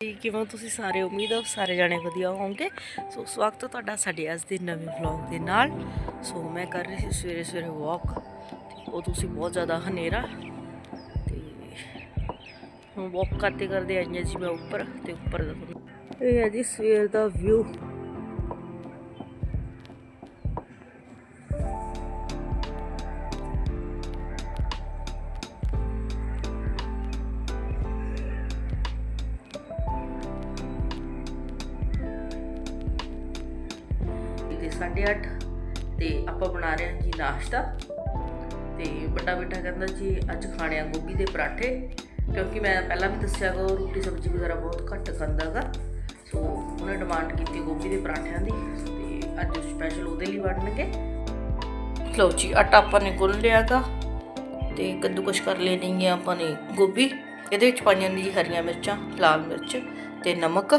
ਕਿਵੇਂ ਤੁਸੀਂ ਸਾਰੇ? ਉਮੀਦ ਹੈ ਸਾਰੇ ਜਾਣੇ ਵਧੀਆ ਹੋਵੋਗੇ। ਸੋ, ਸਵਾਗਤ ਤੁਹਾਡਾ ਸਾਡੇ ਅੱਜ ਦੇ ਨਵੇਂ ਵਲੌਗ ਦੇ ਨਾਲ। ਸੋ, ਮੈਂ ਕਰ ਰਹੀ ਸੀ ਸਵੇਰੇ ਸਵੇਰੇ ਵਾਕ ਉਹ ਤੁਸੀਂ ਬਹੁਤ ਜ਼ਿਆਦਾ ਹਨੇਰਾ, ਤੇ ਹੁਣ ਵਾਕ ਕਰਦੇ ਕਰਦੇ ਆਈਆਂ ਜੀ ਮੈਂ ਉੱਪਰ, ਤੇ ਉੱਪਰ ਦਾ ਤੁਹਾਨੂੰ ਇਹ ਹੈ ਜੀ ਸਵੇਰ ਦਾ ਵਿਊ 8:30 ਤੇ ਆਪਾਂ ਬਣਾ ਰਹੇ ਹਾਂ ਜੀ ਨਾਸ਼ਤਾ। ਤੇ ਵੱਡਾ ਬੇਟਾ ਕਹਿੰਦਾ ਜੀ, ਅੱਜ ਖਾਣੇ ਆ ਗੋਭੀ ਦੇ ਪਰਾਠੇ, ਕਿਉਂਕਿ ਮੈਂ ਪਹਿਲਾਂ ਵੀ ਦੱਸਿਆ ਗਾ, ਉਹ ਰੋਟੀ ਸਬਜ਼ੀ ਵਗੈਰਾ ਬਹੁਤ ਘੱਟ ਖਾਂਦਾ ਗਾ। ਸੋ ਉਹਨੇ ਡਿਮਾਂਡ ਕੀਤੀ ਗੋਭੀ ਦੇ ਪਰਾਠਿਆਂ ਦੀ ਤੇ ਅੱਜ ਸਪੈਸ਼ਲ ਉਹਦੇ ਲਈ ਬਣਨਗੇ। ਲਓ ਜੀ, ਆਟਾ ਆਪਾਂ ਨੇ ਗੁੰਨ ਲਿਆ ਗਾ ਤੇ ਕੱਦੂਕਸ਼ ਕਰ ਲੈਣੀ ਹੈ ਆਪਾਂ ਨੇ ਗੋਭੀ। ਇਹਦੇ ਵਿੱਚ ਪਾਈਆਂ ਨੇ ਜੀ ਹਰੀਆਂ ਮਿਰਚਾਂ, ਲਾਲ ਮਿਰਚ ਤੇ ਨਮਕ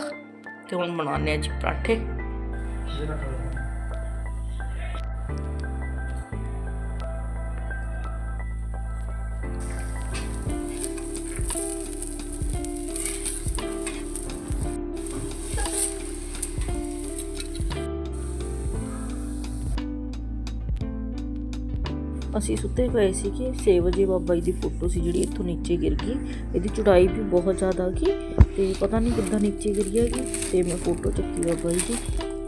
ਤੇ ਹੁਣ ਬਣਾਉਂਦੇ ਆ ਜੀ ਪਰਾਠੇ। ਅਸੀਂ ਸੁੱਤੇ ਪਏ ਸੀ ਕਿ 6 ਵਜੇ ਬਾਬਾ ਜੀ ਦੀ ਫੋਟੋ ਸੀ ਜਿਹੜੀ ਇੱਥੋਂ ਨੀਚੇ ਗਿਰ ਗਈ। ਇਹਦੀ ਚੜਾਈ ਵੀ ਬਹੁਤ ਜ਼ਿਆਦਾ ਗਈ ਤੇ ਪਤਾ ਨਹੀਂ ਕਿੱਦਾਂ ਨੀਚੇ ਗਿਰ ਗਿਆ ਕਿ ਤੇ ਮੈਂ ਫੋਟੋ ਚੱਕੀ ਬਾਬਾ ਜੀ ਦੀ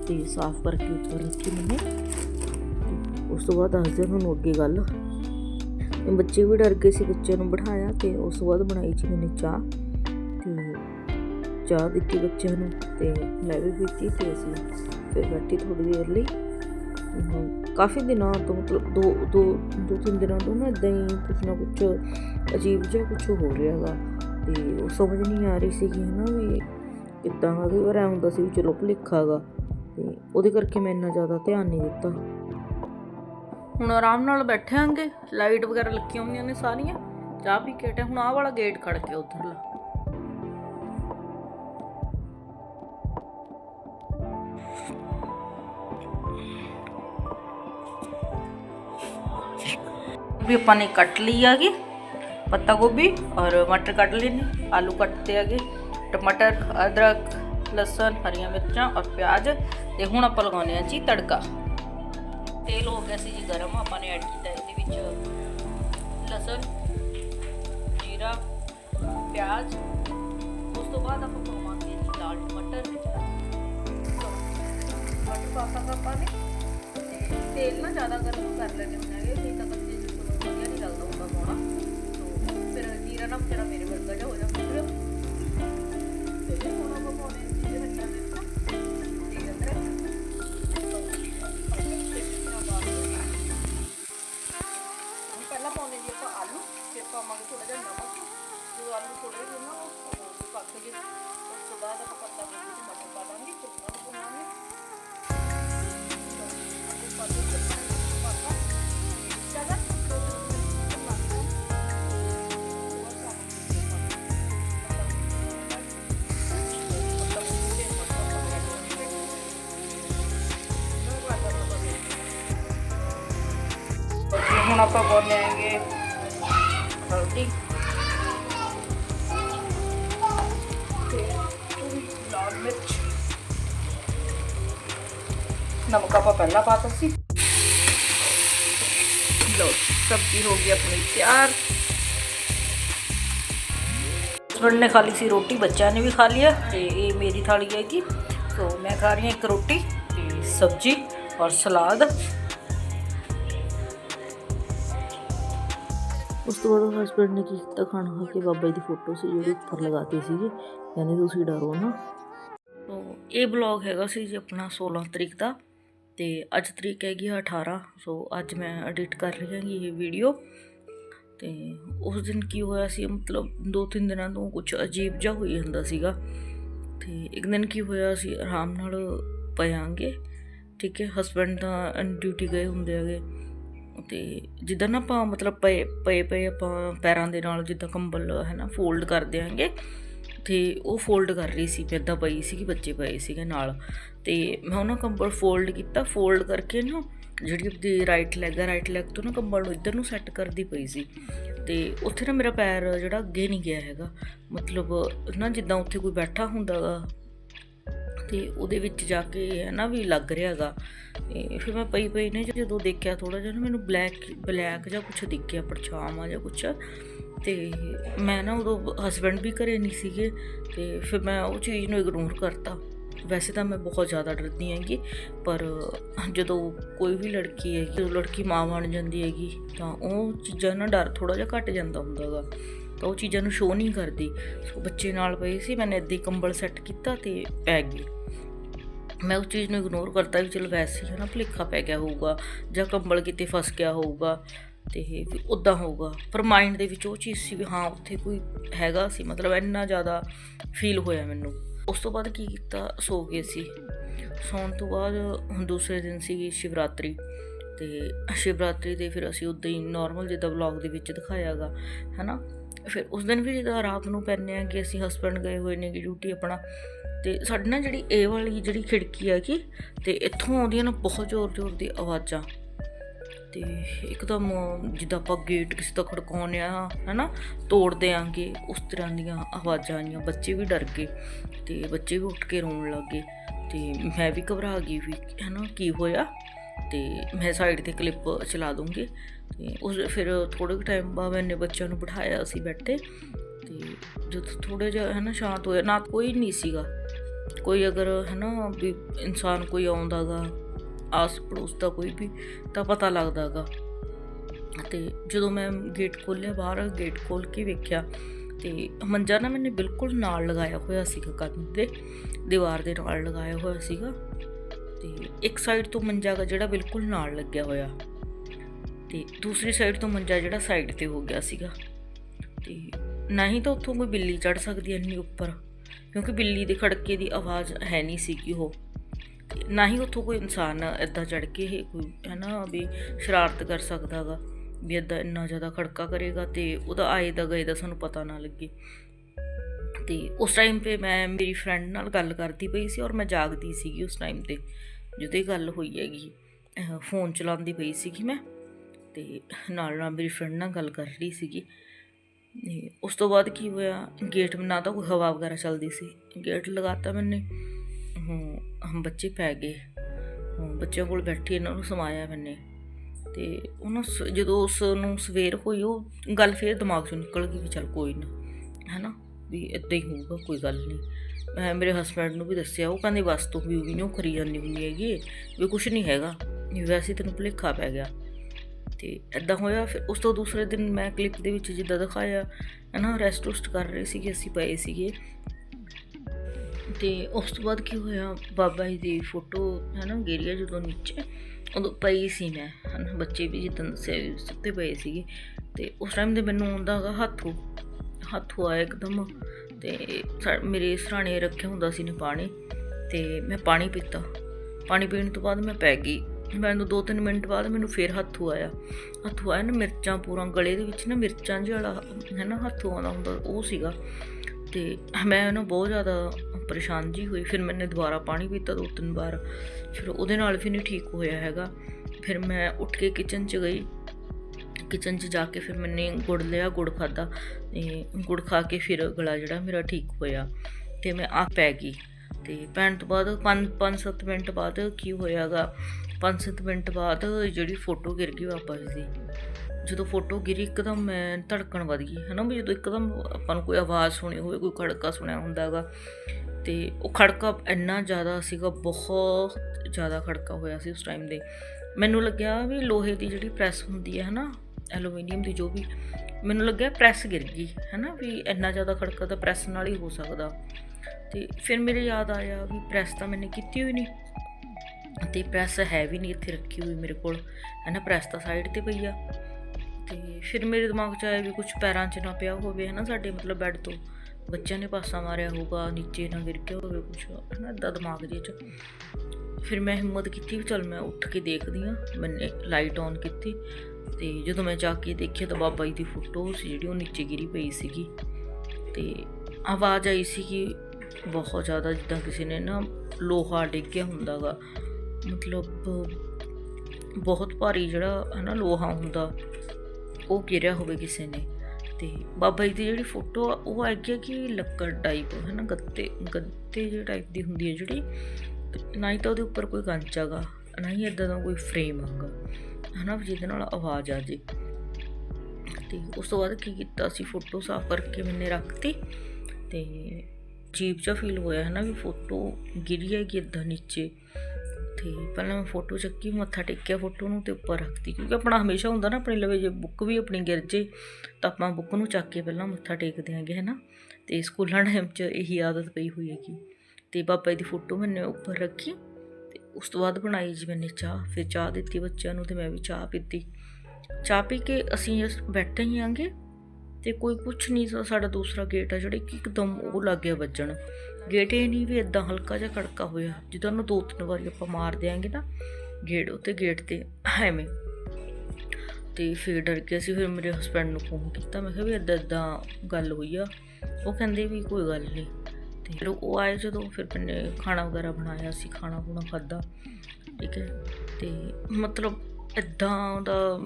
ਤੇ ਸਾਫ਼ ਕਰਕੇ ਉੱਪਰ ਰੱਖੀ ਮੈंने ਉਸ ਤੋਂ ਬਾਅਦ ਦੱਸਦੇ ਤੁਹਾਨੂੰ ਅੱਗੇ ਗੱਲ। ਤੇ ਬੱਚੇ ਵੀ ਡਰ ਗਏ ਸੀ ਬੱਚਿਆਂ ਨੂੰ ਬਿਠਾਇਆ ਤੇ ਉਸ ਤੋਂ ਬਾਅਦ ਬਣਾਈ ਜੀ ਮੈਨੇ ਚਾਹ। ਤੇ ਚਾਹ ਦਿੱਤੀ ਬੱਚਿਆਂ ਨੂੰ ਤੇ ਮੈਂ ਵੀ ਪੀਤੀ ਤੇ ਅਸੀਂ ਫਿਰ ਬੈਠੀ ਥੋੜੀ ਦੇਰ ਲਈ। ਕਾਫੀ ਦਿਨਾਂ ਤੋਂ, ਮਤਲਬ ਦੋ ਦੋ ਦੋ, ਤਿੰਨ ਦਿਨਾਂ ਤੋਂ ਨਾ ਇਦਾਂ ਹੀ ਕੁਛ ਨਾ ਕੁਛ ਅਜੀਬ ਜਿਹਾ ਕੁਛ ਹੋ ਰਿਹਾ ਗਾ ਤੇ ਉਹ ਸਮਝ ਨਹੀਂ ਆ ਰਹੀ ਸੀ ਕਿ ਹਨਾ ਵੀ ਕਿੱਦਾਂ ਦਾ ਕਈ ਵਾਰ ਹੁੰਦਾ ਸੀ ਵੀ ਚਲੋ ਭੁਲੇਖਾ ਗਾ ਤੇ ਉਹਦੇ ਕਰਕੇ ਮੈਂ ਇੰਨਾ ਜ਼ਿਆਦਾ ਧਿਆਨ ਨਹੀਂ ਦਿੱਤਾ। ਹੁਣ ਆਰਾਮ ਨਾਲ ਬੈਠਾਂਗੇ, ਲਾਈਟ ਵਗੈਰਾ ਲੱਗੀਆਂ ਹੁੰਦੀਆਂ ਨੇ ਸਾਰੀਆਂ, ਚਾਹ ਪੀ ਕੇ ਹਟੇ, ਹੁਣ ਆਹ ਵਾਲਾ ਗੇਟ ਖੜ ਕੇ ਉਧਰਲਾ। भी अपन ने कट ली आगे पत्ता गोभी और मटर कट लेने आलू कटते आगे टमाटर अदरक लसन हरिया मिर्चां और प्याज ਤੇ ਹੁਣ ਆਪਾਂ ਲਗਾਉਣੇ ਆ ਜੀ ਤੜਕਾ ਤੇਲ ਹੋ ਗਿਆ ਸੀ ਜੀ ਗਰਮ ਆਪਾਂ ਨੇ ਐਡ ਕੀਤਾ ਇਹਦੇ ਵਿੱਚ ਲਸਣ ਜੀਰਾ ਪਿਆਜ਼ ਉਸ ਤੋਂ ਬਾਅਦ ਆਪਾਂ ਪਾਵਾਂਗੇ ਜੀ ਲਾਲ ਟਮਾਟਰ ਮਟਰ ਪਾਸਾ ਦਾ ਪਾਣੀ ਤੇਲ ਨਾ ਜ਼ਿਆਦਾ ਗਰਮ ਕਰ ਲੈਣੇ ਹੁੰਦੇ ਹੈਗੇ ਨਹੀਂ ਤਾਂ ਬੱਚੇ ਨੂੰ ਥੋੜਾ ਵਧੀਆ ਨਹੀਂ ਲੱਗਦਾ ਹੁੰਦਾ ਪਾਉਣਾ ਤੋਂ ਫਿਰ ਜੀਰਾ ਨਾ ਵਿਚਾਰਾ ਮੇਰੇ ਵਰਗਾ ਜਿਹਾ ਹੋ ਜਾਂਦਾ। ਫਿਰ ਤੇ ਹੁਣ ਆਪਾਂ ਪਾਉਣੇ ਜੀ ਹੱਟਾ ਦੇ ਹੁਣ ਆਪਾਂ ਪਾਉਂਦੇ ਆਂਗੇ ਹਲਦੀ ਤੇ ਥੋੜੀ ਲਾਲ ਮਿਰਚ ਨਮਕ ਆਪਾਂ ਪਹਿਲਾਂ ਪਾਤਾ ਸੀ ਲੋ ਸਬਜ਼ੀ ਹੋ ਗਈ ਆਪਣੀ ਤਿਆਰ ਹਸਬੰਡ ਨੇ ਖਾ ਲਈ ਸੀ ਰੋਟੀ ਬੱਚਿਆਂ ਨੇ ਵੀ ਖਾ ਲਿਆ ਤੇ ਇਹ ਮੇਰੀ ਥਾਲੀ ਹੈਗੀ ਸੋ ਮੈਂ ਖਾ ਰਹੀ ਹਾਂ ਇੱਕ ਉਸ ਤੋਂ ਬਾਅਦ ਹਸਬੰਡ ਨੇ ਕੀ ਕੀਤਾ, ਖਾਣਾ ਖਾ ਕੇ ਬਾਬਾ ਜੀ ਦੀ ਫੋਟੋ ਸੀ ਜਿਹੜੀ ਉੱਪਰ ਲਗਾਤੀ ਸੀਗੀ, ਕਹਿੰਦੇ ਤੁਸੀਂ ਡਰੋ ਨਾ। ਤੋ ਇਹ ਬਲੌਗ ਹੈਗਾ ਸੀ ਜੀ ਆਪਣਾ 16 ਤਰੀਕ ਦਾ ਤੇ ਅੱਜ ਤਰੀਕ ਹੈਗੀ ਆ 18 ਸੋ ਅੱਜ ਮੈਂ ਐਡਿਟ ਕਰ ਰਹੀ ਹਾਂਗੀ ਇਹ ਵੀਡੀਓ ਤੇ ਉਸ ਦਿਨ ਕੀ ਹੋਇਆ ਸੀ, ਮਤਲਬ ਦੋ ਤਿੰਨ ਦਿਨਾਂ ਤੋਂ ਕੁਝ ਅਜੀਬ ਜਿਹਾ ਹੋਈ ਜਾਂਦਾ ਸੀਗਾ। ਤੇ ਇੱਕ ਦਿਨ ਕੀ ਹੋਇਆ ਸੀ, ਆਰਾਮ ਨਾਲ ਪਿਆਂਗੇ ਠੀਕ ਹੈ ਹਸਬੰਡ ਤਾਂ ਡਿਊਟੀ ਗਏ ਹੁੰਦੇ ਹੈਗੇ। ਤੇ ਜਿੱਦਾਂ ਨਾ ਆਪਾਂ ਮਤਲਬ ਪਏ ਪਏ ਪਏ ਆਪਾਂ ਪੈਰਾਂ ਦੇ ਨਾਲ ਜਿੱਦਾਂ ਕੰਬਲ ਹੈ ਨਾ ਫੋਲਡ ਕਰਦੇ ਆਂਗੇ ਤੇ ਉਹ ਫੋਲਡ ਕਰ ਰਹੀ ਸੀ ਮੈਂ ਇੱਦਾਂ ਪਈ ਸੀ ਕਿ ਬੱਚੇ ਪਏ ਸੀਗੇ ਨਾਲ। ਤੇ ਮੈਂ ਉਹਨਾਂ ਕੰਬਲ ਫੋਲਡ ਕੀਤਾ ਫੋਲਡ ਕਰਕੇ ਨਾ ਜਿਹੜੀ ਉਹਦੀ ਰਾਈਟ ਲੈਗ ਆ ਰਾਈਟ ਲੈਗ ਤੋਂ ਨਾ ਕੰਬਲ ਨੂੰ ਇੱਧਰ ਨੂੰ ਸੈੱਟ ਕਰਦੀ ਪਈ ਸੀ। ਤੇ ਉੱਥੇ ਨਾ ਮੇਰਾ ਪੈਰ ਜਿਹੜਾ ਅੱਗੇ ਨਹੀਂ ਗਿਆ ਹੈਗਾ। ਮਤਲਬ ਨਾ ਜਿੱਦਾਂ ਉੱਥੇ ਕੋਈ ਬੈਠਾ ਹੁੰਦਾਗਾ ਤੇ ਉਹਦੇ ਵਿੱਚ ਜਾ ਕੇ ਹੈ ਨਾ ਵੀ ਲੱਗ ਰਿਹਾਗਾ ਤੇ ਫਿਰ ਮੈਂ ਪਈ ਪਈ ਨੇ ਜਦੋਂ ਦੇਖਿਆ ਥੋੜਾ ਜਿਹਾ ਨਾ ਮੈਨੂੰ ਬਲੈਕ ਬਲੈਕ ਜਾਂ ਕੁਝ ਦਿਖਿਆ, ਪਰਛਾਵਾਂ ਜਾਂ ਕੁਝ ਤੇ ਮੈਂ ਨਾ ਉਦੋਂ ਹਸਬੰਡ ਵੀ ਘਰੇ ਨਹੀਂ ਸੀਗੇ ਤੇ ਫਿਰ ਮੈਂ ਉਹ ਚੀਜ਼ ਨੂੰ ਇਗਨੋਰ ਕਰਤਾ। ਵੈਸੇ ਤਾਂ ਮੈਂ ਬਹੁਤ ਜ਼ਿਆਦਾ ਡਰਦੀ ਹੈਗੀ, ਪਰ ਜਦੋਂ ਕੋਈ ਵੀ ਲੜਕੀ ਹੈ ਜਦੋਂ ਲੜਕੀ ਮਾਂ ਬਣ ਜਾਂਦੀ ਹੈਗੀ, ਤਾਂ ਉਹ ਚੀਜ਼ਾਂ ਨਾਲ ਡਰ ਥੋੜਾ ਜਿਹਾ ਘਟ ਜਾਂਦਾ ਹੁੰਦਾਗਾ ਤਾਂ ਉਹ ਚੀਜ਼ਾਂ ਨੂੰ ਸ਼ੋਅ ਨਹੀਂ ਕਰਦੀ। ਸੋ ਬੱਚੇ ਨਾਲ ਪਈ ਸੀ, ਮੈਨੇ ਇੱਦਾਂ ਹੀ ਕੰਬਲ ਸੈੱਟ ਕੀਤਾ ਤੇ ਪੈ ਗਈ। ਮੈਂ ਉਸ ਚੀਜ਼ ਨੂੰ ਇਗਨੋਰ ਕਰਤਾ ਵੀ ਚਲ ਵੈਸੇ ਹੈ ਨਾ ਭੁਲੇਖਾ ਪੈ ਗਿਆ ਹੋਊਗਾ ਜਾਂ ਕੰਬਲ ਕਿਤੇ ਫਸ ਗਿਆ ਹੋਊਗਾ ਤੇ ਵੀ ਉਦਾਂ ਹੋਊਗਾ। ਪਰ ਮਾਈਂਡ ਦੇ ਵਿੱਚ ਉਹ ਚੀਜ਼ ਸੀ ਵੀ ਹਾਂ, ਉੱਥੇ ਕੋਈ ਹੈਗਾ ਸੀ, ਮਤਲਬ ਇੰਨਾ ਜ਼ਿਆਦਾ ਫੀਲ ਹੋਇਆ ਮੈਨੂੰ। ਉਸ ਤੋਂ ਬਾਅਦ ਕੀ ਕੀਤਾ? ਸੋ ਗਏ ਸੀ। ਸੌਣ ਤੋਂ ਬਾਅਦ ਹੁਣ ਦੂਸਰੇ ਦਿਨ ਸੀਗੀ ਸ਼ਿਵਰਾਤਰੀ ਤੇ ਸ਼ਿਵਰਾਤਰੀ ਦੇ ਫਿਰ ਅਸੀਂ ਉਦਾਂ ਹੀ ਨਾਰਮਲ ਜਿੱਦਾਂ ਵਲੌਗ ਦੇ ਵਿੱਚ ਦਿਖਾਇਆਗਾ ਹੈਨਾ। ਫਿਰ ਉਸ ਦਿਨ ਵੀ ਜਿੱਦਾਂ ਰਾਤ ਨੂੰ ਪੈਂਦੇ ਆ ਕਿ ਅਸੀਂ ਹਸਬੰਡ ਗਏ ਹੋਏ ਨੇ ਕਿ ਡਿਊਟੀ ਆਪਣਾ ਤੇ ਸਾਡੀ ਨਾ ਜਿਹੜੀ ਇਹ ਵਾਲੀ ਜਿਹੜੀ ਖਿੜਕੀ ਹੈਗੀ ਕਿ ਤੇ ਇੱਥੋਂ ਆਉਂਦੀਆਂ ਨਾ ਬਹੁਤ ਜ਼ੋਰ ਜ਼ੋਰ ਦੀ ਆਵਾਜ਼ਾਂ। ਤੇ ਇੱਕਦਮ ਜਿੱਦਾਂ ਆਪਾਂ ਗੇਟ ਕਿਸੇ ਦਾ ਖੜਕਾਉਂਦੇ ਆ ਹਨਾ ਤੋੜ ਦਿਆਂਗੇ ਉਸ ਤਰ੍ਹਾਂ ਦੀਆਂ ਆਵਾਜ਼ਾਂ ਆਈਆਂ। ਬੱਚੇ ਵੀ ਡਰ ਗਏ ਤੇ ਬੱਚੇ ਵੀ ਉੱਠ ਕੇ ਰੋਣ ਲੱਗ ਗਏ ਤੇ ਮੈਂ ਵੀ ਘਬਰਾ ਗਈ ਵੀ, ਹਨਾ, ਕੀ ਹੋਇਆ? ਤੇ ਮੈਂ ਸਾਈਡ ਤੇ ਕਲਿੱਪ ਚਲਾ ਦੂੰਗੀ ਤੇ ਉਸ ਫਿਰ ਥੋੜੇ ਟਾਈਮ ਬਾਅਦ ਮੈਨੇ ਬੱਚਿਆਂ ਨੂੰ ਬਿਠਾਇਆ ਅਸੀਂ ਬੈਠੇ। ਤੇ ਜਦੋਂ ਥੋੜੇ ਜਿਹਾ ਹੈ ਨਾ ਸ਼ਾਂਤ ਹੋਇਆ। ਨਾ ਕੋਈ ਨਹੀਂ ਸੀਗਾ। ਕੋਈ ਅਗਰ ਹੈ ਨਾ ਵੀ ਇਨਸਾਨ ਕੋਈ ਆਉਂਦਾਗਾ ਆਸ ਪੜੋਸ ਦਾ ਕੋਈ ਵੀ, ਤਾਂ ਪਤਾ ਲੱਗਦਾਗਾ। ਤੇ ਜਦੋਂ ਮੈਂ ਗੇਟ ਖੋਲ੍ਹਿਆ, ਬਾਹਰ ਗੇਟ ਖੋਲ ਕੇ ਵੇਖਿਆ, ਤੇ ਮੰਜਾ ਨਾ ਮੈਨੇ ਬਿਲਕੁਲ ਨਾਲ ਲਗਾਇਆ ਹੋਇਆ ਸੀਗਾ ਕੰਧ ਦੇ ਦੀਵਾਰ ਦੇ ਨਾਲ ਲਗਾਇਆ ਹੋਇਆ ਸੀਗਾ। ਤੇ ਇੱਕ ਸਾਈਡ ਤੋਂ ਮੰਜਾ ਗਾ ਜਿਹੜਾ ਬਿਲਕੁਲ ਨਾਲ ਲੱਗਿਆ ਹੋਇਆ, ਤੇ ਦੂਸਰੀ ਸਾਈਡ ਤੋਂ ਮੰਜਾ ਜਿਹੜਾ ਸਾਈਡ ਤੇ ਹੋ ਗਿਆ ਸੀਗਾ। ਤੇ ਨਾ ਹੀ ਤਾਂ ਉੱਥੋਂ ਕੋਈ ਬਿੱਲੀ ਚੜ ਸਕਦੀ ਐ ਇੰਨੀ ਉੱਪਰ। ਕਿਉਂਕਿ ਬਿੱਲੀ ਦੇ ਖੜਕੇ ਦੀ ਆਵਾਜ਼ ਹੈ ਨਹੀਂ ਸੀਗੀ ਉਹ, ਨਾ ਹੀ ਉੱਥੋਂ ਕੋਈ ਇਨਸਾਨ ਇੱਦਾਂ ਚੜ ਕੇ ਇਹ ਕੋਈ ਹੈ ਨਾ ਵੀ ਸ਼ਰਾਰਤ ਕਰ ਸਕਦਾਗਾ ਵੀ ਇੱਦਾਂ ਇੰਨਾ ਜ਼ਿਆਦਾ ਖੜਕਾ ਕਰੇਗਾ ਤੇ ਉਹਦਾ ਆਏ ਦਾ ਗਏ ਦਾ ਸਾਨੂੰ ਪਤਾ ਨਾ ਲੱਗੇ। ਤੇ ਉਸ ਟਾਈਮ 'ਤੇ ਮੈਂ ਮੇਰੀ ਫਰੈਂਡ ਨਾਲ ਗੱਲ ਕਰਦੀ ਪਈ ਸੀ ਔਰ ਮੈਂ ਜਾਗਦੀ ਸੀਗੀ ਉਸ ਟਾਈਮ ਤੇ, ਜਦੋਂ ਇਹ ਗੱਲ ਹੋਈ ਹੈਗੀ ਫੋਨ ਚਲਾਉਂਦੀ ਪਈ ਸੀਗੀ ਮੈਂ, ਤੇ ਨਾਲ ਨਾਲ ਮੇਰੀ ਫਰੈਂਡ ਨਾਲ ਗੱਲ ਕਰ ਰਹੀ ਸੀਗੀ। ਉਸ ਤੋਂ ਬਾਅਦ ਕੀ ਹੋਇਆ? ਗੇਟ ਨਾ ਤਾਂ ਕੋਈ ਹਵਾ ਵਗੈਰਾ ਚੱਲਦੀ ਸੀ। ਗੇਟ ਲਗਾਤਾ ਮੈਨੇ। ਹੂੰ ਬੱਚੇ ਪੈ ਗਏ। ਹੂੰ ਬੱਚਿਆਂ ਕੋਲ ਬੈਠੀ ਇਹਨਾਂ ਨੂੰ ਸਮਾਇਆ ਮੈਨੇ। ਤੇ ਉਹਨਾਂ ਸ- ਜਦੋਂ ਉਸ ਨੂੰ ਸਵੇਰ ਹੋਈ, ਉਹ ਗੱਲ ਫੇਰ ਦਿਮਾਗ ਚੋਂ ਨਿਕਲ ਗਈ ਵੀ ਚੱਲ ਕੋਈ ਨਾ, ਹੈਨਾ? ਵੀ ਇਦਾਂ ਹੀ ਹੋਊਗਾ, ਕੋਈ ਗੱਲ ਨਹੀਂ। ਮੈਂ ਮੇਰੇ ਹਸਬੰਡ ਨੂੰ ਵੀ ਦੱਸਿਆ, ਉਹ ਕਹਿੰਦੇ ਬਸ ਤੂੰ ਵੀ ਉਹ ਵੀ ਨੂੰ ਕਰੀ ਜਾਂਦੀ ਹੁੰਦੀ ਹੈਗੀ। ਵੀ ਕੁਝ ਨਹੀਂ ਹੈਗਾ। ਵੈਸੇ ਤੈਨੂੰ ਭੁਲੇਖਾ ਪੈ ਗਿਆ। ਤੇ ਐਦਾਂ ਹੋਇਆ, ਫਿਰ ਉਸ ਤੋਂ ਦੂਸਰੇ ਦਿਨ ਮੈਂ ਕਲਿੱਪ ਦੇ ਵਿੱਚ ਜਿੱਦਾਂ ਦਿਖਾਇਆ ਹੈ ਨਾ ਰੈਸਟ ਰੁਸਟ ਕਰ ਰਹੇ ਸੀਗੇ, ਅਸੀਂ ਪਏ ਸੀਗੇ। ਤੇ ਉਸ ਤੋਂ ਬਾਅਦ ਕੀ ਹੋਇਆ, ਬਾਬਾ ਜੀ ਦੀ ਫੋਟੋ ਹੈ ਨਾ ਗੇਰੀਆ ਜਦੋਂ ਨੀਚੇ, ਉਦੋਂ ਪਈ ਸੀ ਮੈਂ, ਹਨ, ਬੱਚੇ ਵੀ ਜਿੱਦਾਂ ਦੱਸਿਆ ਵੀ ਸੁੱਤੇ ਪਏ ਸੀਗੇ। ਤੇ ਉਸ ਟਾਈਮ ਦੇ ਮੈਨੂੰ ਆਉਂਦਾ ਹੈਗਾ ਹੱਥੋਂ ਹੱਥੋਂ ਆਇਆ ਇੱਕਦਮ, ਤੇ ਸਾ- ਮੇਰੇ ਸਰਾਣੇ ਰੱਖਿਆ ਹੁੰਦਾ ਸੀ ਨੇ ਪਾਣੀ, ਤੇ ਮੈਂ ਪਾਣੀ ਪੀਤਾ। ਪਾਣੀ ਪੀਣ ਤੋਂ ਬਾਅਦ ਮੈਂ ਪੈ ਗਈ। ਮੈਨੂੰ 2-3 ਮਿੰਟ ਬਾਅਦ ਮੈਨੂੰ ਫੇਰ ਹੱਥੋਂ ਆਇਆ। ਹੱਥੋਂ ਆਇਆ ਨਾ ਮਿਰਚਾਂ ਪੂਰਾ ਗਲੇ ਦੇ ਵਿੱਚ ਨਾ ਮਿਰਚਾਂ ਜਿਹੜਾ ਹੈ ਨਾ, ਹੱਥੋਂ ਆਉਂਦਾ ਹੁੰਦਾ, ਉਹ ਸੀਗਾ। ਤੇ ਮੈਂ ਨਾ ਬਹੁਤ ਜ਼ਿਆਦਾ ਪਰੇਸ਼ਾਨ ਜੀ ਹੋਈ। ਫਿਰ ਮੈਨੇ ਦੁਬਾਰਾ ਪਾਣੀ ਪੀਤਾ ਦੋ ਤਿੰਨ ਵਾਰ। ਫਿਰ ਉਹਦੇ ਨਾਲ ਵੀ ਨਹੀਂ ਠੀਕ ਹੋਇਆ ਹੈਗਾ। ਫਿਰ ਮੈਂ ਉੱਠ ਕੇ ਕਿਚਨ 'ਚ ਗਈ। ਕਿਚਨ 'ਚ ਜਾ ਕੇ ਫਿਰ ਮੈਨੇ ਗੁੜ ਲਿਆ, ਗੁੜ ਖਾਦਾ ਤੇ ਗੁੜ ਖਾ ਕੇ ਫਿਰ ਗਲਾ ਜਿਹੜਾ ਮੇਰਾ ਠੀਕ ਹੋਇਆ। ਤੇ ਮੈਂ ਆ ਪੈ ਗਈ। ਤੇ ਪੈਣ ਤੋਂ ਬਾਅਦ 5-7 ਮਿੰਟ ਬਾਅਦ ਕੀ ਹੋਇਆਗਾ 5-7 ਮਿੰਟ ਬਾਅਦ ਜਿਹੜੀ ਫੋਟੋ ਗਿਰ ਗਈ ਵਾਪਸ ਦੀ। ਜਦੋਂ ਫੋਟੋ ਗਿਰੀ, ਇੱਕਦਮ ਮੈਂ ਧੜਕਣ ਵੱਧ ਗਈ ਹੈ ਨਾ ਵੀ ਜਦੋਂ ਇੱਕਦਮ ਆਪਾਂ ਨੂੰ ਕੋਈ ਆਵਾਜ਼ ਸੁਣੀ ਹੋਵੇ, ਕੋਈ ਖੜਕਾ ਸੁਣਿਆ ਹੁੰਦਾਗਾ ਤੇ ਉਹ ਖੜਕਾ ਇੰਨਾ ਜ਼ਿਆਦਾ ਸੀਗਾ, ਬਹੁਤ ਜ਼ਿਆਦਾ ਖੜਕਾ ਹੋਇਆ ਸੀ ਉਸ ਟਾਈਮ ਦੇ। ਮੈਨੂੰ ਲੱਗਿਆ ਵੀ ਲੋਹੇ ਦੀ ਜਿਹੜੀ ਪ੍ਰੈਸ ਹੁੰਦੀ ਹੈ, ਹਨਾ ਐਲੂਮੀਨੀਅਮ ਦੀ ਜੋ ਵੀ, ਮੈਨੂੰ ਲੱਗਿਆ ਪ੍ਰੈਸ ਗਿਰ ਗਈ, ਹਨਾ, ਵੀ ਇੰਨਾ ਜ਼ਿਆਦਾ ਖੜਕਾ ਤਾਂ ਪ੍ਰੈਸ ਨਾਲ ਹੀ ਹੋ ਸਕਦਾ। ਤੇ ਫਿਰ ਮੇਰੇ ਯਾਦ ਆਇਆ ਵੀ ਪ੍ਰੈਸ ਤਾਂ ਮੈਨੇ ਕੀਤੀ ਹੋਈ ਨਹੀਂ ਤੇ ਪ੍ਰੈਸ ਹੈ ਵੀ ਨਹੀਂ ਇੱਥੇ ਰੱਖੀ ਹੋਈ ਮੇਰੇ ਕੋਲ। ਹੈ ਨਾ ਪ੍ਰੈਸ ਤਾਂ ਸਾਈਡ ਤੇ ਪਈ ਆ। ਤੇ ਫਿਰ ਮੇਰੇ ਦਿਮਾਗ 'ਚ ਆਇਆ ਵੀ ਕੁਝ ਪੈਰਾਂ 'ਚ ਨਾ ਪਿਆ ਹੋਵੇ ਹੈ ਨਾ ਸਾਡੇ ਮਤਲਬ ਬੈੱਡ ਤੋਂ। ਬੱਚਿਆਂ ਨੇ ਪਾਸਾ ਮਾਰਿਆ ਹੋਊਗਾ, ਨੀਚੇ ਨਾ ਗਿਰ ਗਿਆ ਹੋਵੇ ਕੁਝ ਹੈ ਨਾ ਏਦਾਂ ਦਿਮਾਗ ਦੇ 'ਚ ਫਿਰ ਮੈਂ ਹਿੰਮਤ ਕੀਤੀ ਵੀ ਚਲ ਮੈਂ ਉੱਠ ਕੇ ਦੇਖਦੀ ਆ ਮੈਨੇ ਲਾਈਟ ਔਨ ਕੀਤੀ। ਤੇ ਜਦੋਂ ਮੈਂ ਜਾ ਕੇ ਦੇਖਿਆ ਤਾਂ ਬਾਬਾ ਜੀ ਦੀ ਫੋਟੋ ਸੀ ਜਿਹੜੀ, ਉਹ ਨੀਚੇ ਗਿਰੀ ਪਈ ਸੀਗੀ। ਤੇ ਆਵਾਜ਼ ਆਈ ਸੀ ਕਿ ਬਹੁਤ ਜ਼ਿਆਦਾ, ਜਿੱਦਾਂ ਕਿਸੇ ਨੇ ਨਾ ਲੋਹਾ ਡਿੱਗਿਆ ਹੁੰਦਾਗਾ। ਮਤਲਬ ਬਹੁਤ ਭਾਰੀ ਜਿਹੜਾ ਹੈ ਨਾ ਲੋਹਾ ਹੁੰਦਾ, ਉਹ ਗਿਰਿਆ ਹੋਵੇ ਕਿਸੇ ਨੇ। ਤੇ ਬਾਬਾ ਜੀ ਦੀ ਜਿਹੜੀ ਫੋਟੋ ਆ, ਉਹ ਹੈਗੀ ਆ ਕਿ ਲੱਕੜ ਟਾਈਪ ਹੈ ਨਾ ਗੱਤੇ ਗੱਤੇ ਜਿਹੇ ਟਾਈਪ ਦੀ ਹੁੰਦੀ ਹੈ ਜਿਹੜੀ, ਨਾ ਹੀ ਤਾਂ ਉਹਦੇ ਉੱਪਰ ਕੋਈ ਕੰਚ ਹੈਗਾ, ਨਾ ਹੀ ਇਦਾਂ ਦਾ ਕੋਈ ਫਰੇਮ ਹੈਗਾ, ਹਨਾ ਵੀ ਜਿਹਦੇ ਨਾਲ ਆਵਾਜ਼ ਆ ਜੇ। ਤੇ ਉਸ ਤੋਂ ਬਾਅਦ ਕੀ ਕੀਤਾ ਸੀ ਫੋਟੋ ਸਾਫ਼ ਕਰਕੇ ਮੈਨੇ ਰੱਖਤੀ, ਤੇ ਅਜੀਬ ਜਿਹਾ ਫੀਲ ਹੋਇਆ ਹੈ ਨਾ ਵੀ ਫੋਟੋ ਗਿਰੀ ਹੈ ਕਿ ਇਦਾਂ ਨੀਚੇ। ਤੇ ਪਹਿਲਾਂ ਮੈਂ ਫੋਟੋ ਚੱਕੀ, ਮੱਥਾ ਟੇਕਿਆ ਫੋਟੋ ਨੂੰ ਤੇ ਉੱਪਰ ਰੱਖਤੀ। ਕਿਉਂਕਿ ਆਪਣਾ ਹਮੇਸ਼ਾ ਹੁੰਦਾ ਨਾ ਆਪਣੇ ਲਵੇ, ਜੇ ਬੁੱਕ ਵੀ ਆਪਣੀ ਗਿਰ ਜੇ, ਤਾਂ ਆਪਾਂ ਬੁੱਕ ਨੂੰ ਚੱਕ ਕੇ ਪਹਿਲਾਂ ਮੱਥਾ ਟੇਕਦੇ ਆਂਗੇ ਹੈ ਨਾ ਤੇ ਸਕੂਲਾਂ ਟਾਈਮ 'ਚ ਇਹੀ ਆਦਤ ਪਈ ਹੋਈ ਹੈਗੀ। ਤੇ ਬਾਬਾ ਜੀ ਦੀ ਫੋਟੋ ਮੈਨੇ ਉੱਪਰ ਰੱਖੀ ਤੇ ਉਸ ਤੋਂ ਬਾਅਦ ਬਣਾਈ ਜੀ ਮੈਨੇ ਚਾਹ। ਫਿਰ ਚਾਹ ਦਿੱਤੀ ਬੱਚਿਆਂ ਨੂੰ ਤੇ ਮੈਂ ਵੀ ਚਾਹ ਪੀਤੀ। ਚਾਹ ਪੀ ਕੇ ਅਸੀਂ just ਬੈਠੇ ਹੀ ਆਂਗੇ ਤੇ ਕੋਈ ਕੁਛ ਨਹੀਂ ਸਾਡਾ ਦੂਸਰਾ ਗੇਟ ਆ ਜਿਹੜਾ ਕਿ ਇੱਕਦਮ ਉਹ ਲੱਗ ਗਿਆ ਵੱਜਣ। ਗੇਟ ਇਹ ਨਹੀਂ ਵੀ ਇਦਾਂ ਹਲਕਾ ਜਿਹਾ ਖੜਕਾ ਹੋਇਆ। ਜਿੱਦਾਂ ਉਹਨੂੰ ਦੋ ਤਿੰਨ ਵਾਰੀ ਆਪਾਂ ਮਾਰ ਦਿਆਂਗੇ ਨਾ, ਗੇਟ ਉੱਤੇ, ਗੇਟ ਤੇ, ਐਵੇਂ। ਤੇ ਫਿਰ ਡਰ ਗਿਆ ਸੀ, ਫਿਰ ਮੇਰੇ ਹਸਬੰਡ ਨੂੰ ਫੋਨ ਕੀਤਾ। ਮੈਂ ਕਿਹਾ ਵੀ ਇਦਾਂ ਇਦਾਂ ਗੱਲ ਹੋਈ ਆ। ਉਹ ਕਹਿੰਦੇ ਵੀ ਕੋਈ ਗੱਲ ਨਹੀਂ। ਤੇ ਫਿਰ ਉਹ ਆਏ ਜਦੋਂ, ਫਿਰ ਮੈਨੇ ਖਾਣਾ ਵਗੈਰਾ ਬਣਾਇਆ ਸੀ, ਖਾਣਾ ਖੁਣਾ ਖਾਦਾ ਠੀਕ ਹੈ। ਤੇ ਮਤਲਬ ਇਦਾਂ ਦਾ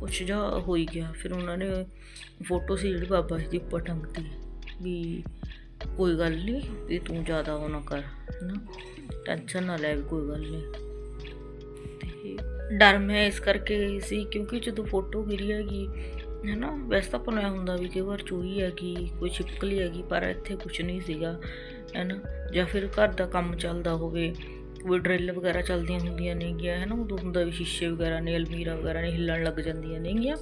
ਕੁਛ ਜਿਹਾ ਹੋਈ ਗਿਆ। ਫਿਰ ਉਹਨਾਂ ਨੇ ਫੋਟੋ ਸੀ ਜਿਹੜੀ ਬਾਬਾ ਜੀ ਦੀ ਉੱਪਰ ਟੰਗਤੀ, ਵੀ ਕੋਈ ਗੱਲ ਨਹੀਂ, ਵੀ ਤੂੰ ਜ਼ਿਆਦਾ ਉਹ ਨਾ ਕਰ ਨਾ ਟੈਨਸ਼ਨ ਨਾ ਲੈ ਵੀ ਕੋਈ ਗੱਲ ਨਹੀਂ। ਤੇ ਡਰ ਮੈਂ ਇਸ ਕਰਕੇ ਸੀ, ਕਿਉਂਕਿ ਜਦੋਂ ਫੋਟੋ ਗਿਰੀ ਹੈਗੀ ਹੈ ਨਾ ਵੈਸੇ ਤਾਂ ਆਪਾਂ ਨੂੰ ਇਹ ਹੁੰਦਾ ਵੀ ਕਈ ਵਾਰ ਚੋਰੀ ਹੈਗੀ, ਕੋਈ ਛਿਪਕਲੀ ਹੈਗੀ, ਪਰ ਇੱਥੇ ਕੁਝ ਨਹੀਂ ਸੀਗਾ ਹੈ ਨਾ ਜਾਂ ਫਿਰ ਘਰ ਦਾ ਕੰਮ ਚੱਲਦਾ ਹੋਵੇ, ਕੋਈ ਡਰਿੱਲ ਵਗੈਰਾ ਚੱਲਦੀਆਂ ਹੁੰਦੀਆਂ ਨੇਗੀਆਂ ਹੈ ਨਾ ਉਦੋਂ ਹੁੰਦਾ ਵੀ ਸ਼ੀਸ਼ੇ ਵਗੈਰਾ ਨੇ, ਅਲਮੀਰਾ ਵਗੈਰਾ ਨੇ, ਹਿੱਲਣ ਲੱਗ ਜਾਂਦੀਆਂ ਨੇਗੀਆਂ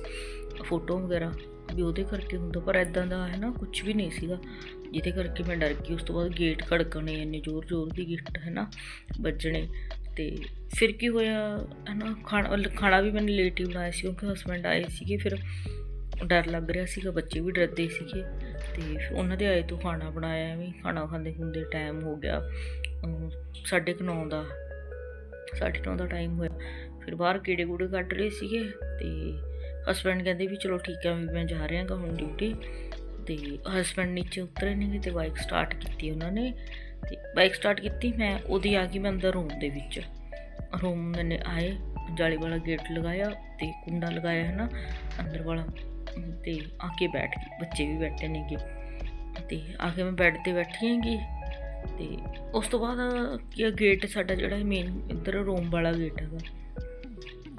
ਫੋਟੋ ਵਗੈਰਾ, ਵੀ ਉਹਦੇ ਕਰਕੇ ਹੁੰਦਾ, ਪਰ ਐਦਾਂ ਦਾ ਹੈ ਨਾ ਕੁਝ ਵੀ ਨਹੀਂ ਸੀਗਾ। ਜਿਹਦੇ ਕਰਕੇ ਮੈਂ ਡਰ ਗਈ ਉਸ ਤੋਂ ਬਾਅਦ ਗੇਟ ਖੜਕਣੇ ਇੰਨੇ ਜ਼ੋਰ ਜ਼ੋਰ ਦੀ ਗਿੱਟ ਹੈ ਨਾ ਵੱਜਣੇ ਤੇ ਫਿਰ ਕੀ ਹੋਇਆ ਹੈ ਨਾ ਖਾਣਾ ਖਾਣਾ ਵੀ ਮੈंने ਲੇਟ ਹੀ ਬਣਾਇਆ ਸੀ ਕਿਉਂਕਿ ਹਸਬੰਡ ਆਏ ਸੀਗੇ ਫਿਰ ਡਰ ਲੱਗ ਰਿਹਾ ਸੀਗਾ ਬੱਚੇ ਵੀ ਡਰਦੇ ਸੀਗੇ ਤੇ ਫਿਰ ਉਹਨਾਂ ਦੇ ਆਏ ਤੋਂ ਖਾਣਾ ਬਣਾਇਆ ਐਵੇਂ ਖਾਣਾ ਖਾਂਦੇ ਹੁੰਦੇ ਟਾਈਮ ਹੋ ਗਿਆ ਅਮ, ਸਾਢੇ ਕੁ ਨੌ ਦਾ ਸਾਢੇ ਨੌ ਦਾ ਟਾਈਮ ਹੋਇਆ ਫਿਰ ਬਾਹਰ ਕੀੜੇ ਕੂੜੇ ਕੱਢ ਰਹੇ ਸੀਗੇ ਤੇ ਹਸਬੰਡ ਕਹਿੰਦੇ ਵੀ ਚਲੋ ਠੀਕ ਹੈ ਵੀ ਮੈਂ ਜਾ ਰਿਹਾ ਗਾ ਹੁਣ ਡਿਊਟੀ ਤੇ ਹਸਬੰਡ ਨੀਚੇ ਉਤਰੇ ਨਹੀਂ ਤੇ ਬਾਈਕ ਸਟਾਰਟ ਕੀਤੀ ਉਹਨਾਂ ਨੇ ਤੇ ਬਾਈਕ ਸਟਾਰਟ ਕੀਤੀ, ਮੈਂ ਉਹਦੀ ਆ ਗਈ ਮੈਂ ਅੰਦਰ ਰੂਮ ਦੇ ਵਿੱਚ। ਰੂਮ ਮੈਨੇ ਆਏ, ਜਾਲੀ ਵਾਲਾ ਗੇਟ ਲਗਾਇਆ ਤੇ ਕੁੰਡਾ ਲਗਾਇਆ ਹੈ ਨਾ ਅੰਦਰ ਵਾਲਾ, ਤੇ ਆ ਕੇ ਬੈਠ ਗਈ, ਬੱਚੇ ਵੀ ਬੈਠੇ ਨੇਗੇ ਤੇ ਆ ਕੇ ਮੈਂ ਬੈੱਡ ਤੇ ਬੈਠੀ ਹੈਗੀ ਤੇ ਉਸ ਤੋਂ ਬਾਅਦ ਕੀ ਗੇਟ ਸਾਡਾ ਜਿਹੜਾ ਮੇਨ ਇੱਧਰ ਰੂਮ ਵਾਲਾ ਗੇਟ ਹੈਗਾ,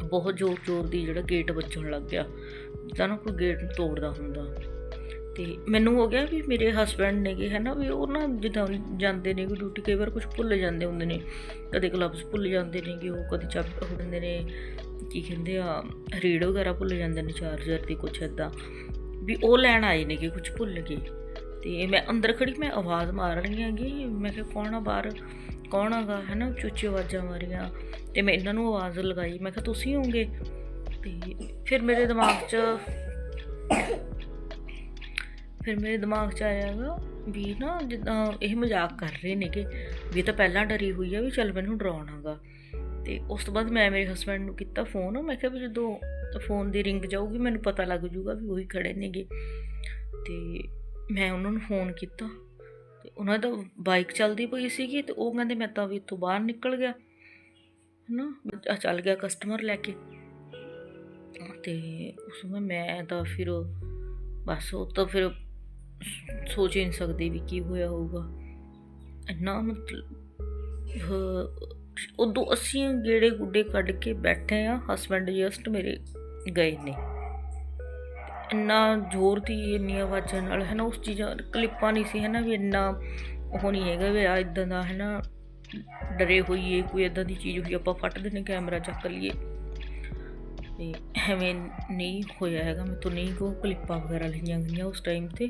ਬਹੁਤ ਜ਼ੋਰ ਜ਼ੋਰ ਦੀ ਜਿਹੜਾ ਗੇਟ ਵੱਜਣ ਲੱਗ ਗਿਆ। ਤਾਂ ਨਾ ਕੋਈ ਗੇਟ ਤੋੜਦਾ ਹੁੰਦਾ। ਤੇ ਮੈਨੂੰ ਹੋ ਗਿਆ ਵੀ ਮੇਰੇ ਹਸਬੰਡ ਨੇਗੇ ਹੈ ਨਾ ਵੀ ਉਹ ਨਾ ਜਿੱਦਾਂ ਜਾਂਦੇ ਨੇ ਕੋਈ ਡਿਊਟੀ ਕਈ ਵਾਰ ਕੁਝ ਭੁੱਲ ਜਾਂਦੇ ਹੁੰਦੇ ਨੇ। ਕਦੇ ਗਲਵਸ ਭੁੱਲ ਜਾਂਦੇ ਨੇਗੇ, ਉਹ ਕਦੇ ਚੱਪ ਉਹ ਨੇ, ਕੀ ਕਹਿੰਦੇ ਆ ਰੀਡ ਵਗੈਰਾ ਭੁੱਲ ਜਾਂਦੇ ਨੇ ਚਾਰਜਰ ਦੀ ਕੁਛ ਇਦਾਂ ਵੀ ਉਹ ਲੈਣ ਆਏ ਨੇਗੇ ਕੁਝ ਭੁੱਲ ਗਏ ਤੇ ਮੈਂ ਅੰਦਰ ਖੜੀ, ਮੈਂ ਆਵਾਜ਼ ਮਾਰ ਰਹੀ ਹੈਗੀ, ਮੈਂ ਕਿਹਾ, ਕੌਣ ਆ ਬਾਹਰ? ਕੌਣ ਆਗਾ ਹੈ ਨਾ ਚੁੱਚੀ ਆਵਾਜ਼ਾਂ ਮਾਰੀਆਂ। ਤੇ ਮੈਂ ਇਹਨਾਂ ਨੂੰ ਆਵਾਜ਼ ਲਗਾਈ, ਮੈਂ ਕਿਹਾ, ਤੁਸੀਂ ਹੋਗੇ ਤੇ ਫਿਰ ਮੇਰੇ ਦਿਮਾਗ 'ਚ ਫਿਰ ਮੇਰੇ ਦਿਮਾਗ 'ਚ ਆਇਆ ਆਇਆਗਾ ਵੀ ਨਾ ਜਿੱਦਾਂ ਇਹ ਮਜ਼ਾਕ ਕਰ ਰਹੇ ਨੇਗੇ, ਵੀ ਤਾਂ ਪਹਿਲਾਂ ਡਰੀ ਹੋਈ ਆ ਵੀ ਚੱਲ ਮੈਨੂੰ ਡਰਾਉਣਾਗਾ ਤੇ ਉਸ ਤੋਂ ਬਾਅਦ ਮੈਂ ਮੇਰੇ ਹਸਬੰਡ ਨੂੰ ਕੀਤਾ ਫੋਨ ਮੈਂ ਕਿਹਾ ਵੀ ਜਦੋਂ ਫੋਨ ਦੀ ਰਿੰਗ ਜਾਊਗੀ ਮੈਨੂੰ ਪਤਾ ਲੱਗ ਜੂਗਾ ਵੀ ਉਹੀ ਖੜੇ ਨੇਗੇ। ਤੇ ਮੈਂ ਉਹਨਾਂ ਨੂੰ ਫੋਨ ਕੀਤਾ, ਤੇ ਉਹਨਾਂ ਦਾ ਬਾਈਕ ਚੱਲਦੀ ਪਈ ਸੀਗੀ ਤੇ ਉਹ ਕਹਿੰਦੇ ਮੈਂ ਤਾਂ ਵੀ ਇੱਥੋਂ ਬਾਹਰ ਨਿਕਲ ਗਿਆ, ਹਨਾ? ਆ ਚੱਲ ਗਿਆ ਕਸਟਮਰ ਲੈ ਕੇ। ਤੇ ਉਸ ਵਿੱਚ ਮੈਂ ਤਾਂ ਫਿਰ ਬਸ ਉਹ ਤਾਂ ਫਿਰ ਸੋਚ ਹੀ ਨਹੀਂ ਸਕਦੇ ਵੀ ਕੀ ਹੋਇਆ ਹੋਊਗਾ। ਇੰਨਾ ਮਤਲਬ ਉਦੋਂ ਅਸੀਂ ਗੇੜੇ ਗੁੱਡੇ ਕੱਢ ਕੇ ਬੈਠੇ ਆ ਹਸਬੰਡ ਜਸਟ ਮੇਰੇ ਗਏ ਨੇ। ਇੰਨਾ ਜ਼ੋਰ ਦੀ ਇੰਨੀ ਆਵਾਜ਼ਾਂ ਨਾਲ ਹੈ ਨਾ ਉਸ ਚੀਜ਼ਾਂ, ਕਲਿੱਪਾਂ ਨਹੀਂ ਸੀ ਹੈ ਨਾ ਵੀ ਇੰਨਾ ਉਹ ਨਹੀਂ ਹੈਗਾ ਵੀ ਆ ਇਦਾਂ ਦਾ ਹੈ ਨਾ ਡਰੇ ਹੋਈਏ, ਕੋਈ ਇਦਾਂ ਦੀ ਚੀਜ਼ ਹੋਈ, ਆਪਾਂ ਫੱਟ ਦੇਣੇ ਕੈਮਰਾ ਚੱਕ ਲਈਏ। ਤੇ ਐਵੇਂ ਨਹੀਂ ਹੋਇਆ ਹੈਗਾ। ਮੈਂ ਤੋਂ ਨਹੀਂ ਕੋ ਕਲਿੱਪਾਂ ਵਗੈਰਾ ਲਈਆਂ ਗਈਆਂ ਉਸ ਟਾਈਮ ਤੇ।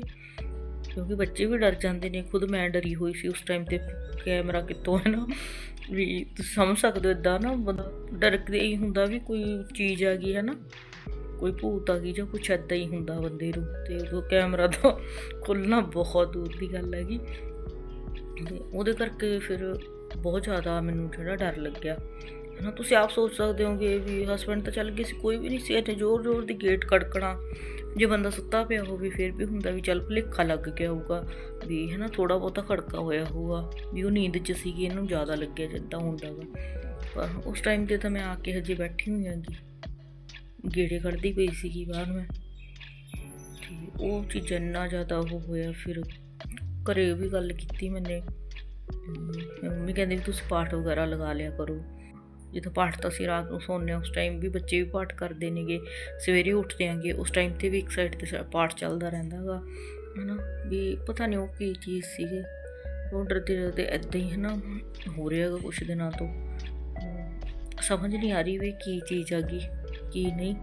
ਕਿਉਂਕਿ ਬੱਚੇ ਵੀ ਡਰ ਜਾਂਦੇ ਨੇ, ਖੁਦ ਮੈਂ ਡਰੀ ਹੋਈ ਸੀ ਉਸ ਟਾਈਮ ਤੇ। ਕੈਮਰਾ ਕਿੱਥੋਂ ਹੈ ਨਾ? ਵੀ ਤੁਸੀਂ ਸਮਝ ਸਕਦੇ ਹੋ ਇਦਾਂ ਨਾ, ਬੰਦਾ ਡਰ ਕੇ ਹੀ ਹੁੰਦਾ ਵੀ ਕੋਈ ਚੀਜ਼ ਆ ਗਈ ਹੈ ਨਾ ਕੋਈ ਭੂਤ ਆ ਗਈ ਜਾਂ ਕੁਛ ਐਦਾਂ ਹੀ ਹੁੰਦਾ ਬੰਦੇ ਨੂੰ। ਤੇ ਉਹ ਕੈਮਰਾ ਤਾਂ ਖੁੱਲਣਾ ਬਹੁਤ ਦੂਰ ਦੀ ਗੱਲ ਹੈਗੀ। ਤੇ ਉਹਦੇ ਕਰਕੇ ਫਿਰ ਬਹੁਤ ਜ਼ਿਆਦਾ ਮੈਨੂੰ ਜਿਹੜਾ ਡਰ ਲੱਗਿਆ। ਨਾ ਤੁਸੀਂ ਆਪ ਸੋਚ ਸਕਦੇ ਹੋਗੇ ਵੀ ਹਸਬੰਡ ਤਾਂ ਚੱਲ ਗਏ ਸੀ, ਕੋਈ ਵੀ ਨਹੀਂ ਸੀ ਇੱਥੇ, ਜ਼ੋਰ ਜ਼ੋਰ ਦੀ ਗੇਟ ਖੜਕਣਾ ਜੇ ਬੰਦਾ ਸੁੱਤਾ ਪਿਆ ਹੋਵੇ, ਫਿਰ ਵੀ ਹੁੰਦਾ ਵੀ ਚੱਲ ਭੁਲੇਖਾ ਲੱਗ ਗਿਆ ਹੋਊਗਾ ਵੀ ਹਨਾ ਥੋੜਾ ਬਹੁਤਾ ਖੜਕਾ ਹੋਇਆ ਹੋਊਗਾ ਵੀ ਉਹ ਨੀਂਦ 'ਚ ਸੀਗੀ, ਇਹਨੂੰ ਜ਼ਿਆਦਾ ਲੱਗਿਆ ਜਿੱਦਾਂ ਹੁੰਦਾ ਵਾ। ਪਰ ਉਸ ਟਾਈਮ ਤੇ ਤਾਂ ਮੈਂ ਆ ਕੇ ਹਜੇ ਬੈਠੀ ਹੋਈ ਆਂਗੀ ਗੇੜੇ ਕੱਢਦੀ ਪਈ ਸੀਗੀ ਬਾਹਰ ਮੈਂ। ਤੇ ਉਹ ਚੀਜ਼ ਇੰਨਾ ਜ਼ਿਆਦਾ ਉਹ ਹੋਇਆ, ਫਿਰ ਘਰੇ ਵੀ ਗੱਲ ਕੀਤੀ ਮੈਨੇ। ਮੰਮੀ ਕਹਿੰਦੇ ਵੀ ਤੁਸੀਂ ਪਾਠ ਵਗੈਰਾ ਲਗਾ ਲਿਆ ਕਰੋ। ਜਦੋਂ ਪਾਠ ਤਾਂ ਅਸੀਂ ਰਾਤ ਨੂੰ ਸੌਂਦੇ ਹਾਂ, ਉਸ ਟਾਈਮ ਵੀ ਬੱਚੇ ਵੀ ਪਾਠ ਕਰਦੇ ਨੇਗੇ, ਸਵੇਰੇ ਉੱਠਦੇ ਆਂਗੇ, ਉਸ ਟਾਈਮ ਤੇ ਵੀ ਇੱਕ ਸਾਈਡ ਤੇ ਸਾ- ਪਾਠ ਚੱਲਦਾ ਰਹਿੰਦਾ ਗਾ, ਹਨਾ, ਵੀ ਪਤਾ ਨਹੀਂ ਉਹ ਕੀ ਚੀਜ਼ ਸੀਗੀ, ਉਹ ਡਰਦੇ ਡਰਦੇ ਐਦਾਂ ਹੀ ਹਨਾ, ਹੋ ਰਿਹਾ ਗਾ ਕੁਛ ਦਿਨਾਂ ਤੋਂ ਸਮਝ ਨਹੀਂ ਆ ਰਹੀ ਵੀ ਕੀ ਚੀਜ਼ ਆ ਗਈ, ਕੀ ਨਹੀਂ।